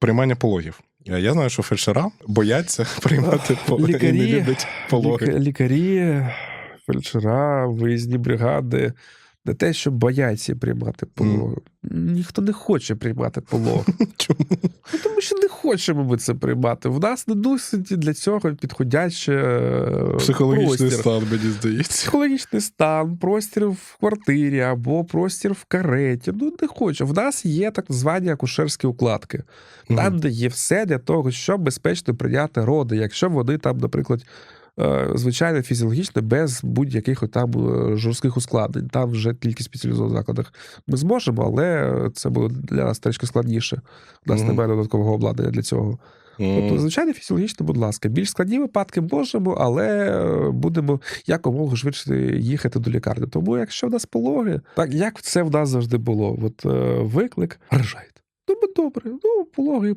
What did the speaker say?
Приймання пологів. Е, Я знаю, що фельдшера бояться приймати пологи і не Лікарі- люблять пологи. Лік, Лікарі, фельдшера, виїзні бригади. Не те, що бояться приймати пологи. Ніхто не хоче приймати пологи. Чому? Ну, тому що не хочемо ми це приймати. В нас не досить для цього підходяче е, Психологічний простір. стан, мені здається. Психологічний стан, простір в квартирі або простір в кареті. Ну, не хочу. В нас є так звані акушерські укладки, там, Мгм. де є все для того, щоб безпечно прийняти роди, якщо вони там, наприклад, звичайно, фізіологічно, без будь-яких там е, жорстких ускладнень. Там вже тільки в спеціалізованих закладах ми зможемо, але це буде для нас трішки складніше. У нас Мгм. немає додаткового обладнання для цього. Тобто, звичайно, фізіологічно, будь ласка, більш складні випадки можемо, але е, будемо якомога швидше їхати до лікарні. Тому, якщо в нас пологи, так як це в нас завжди було, от е, виклик, рожайте. Ну, добре, ну, пологи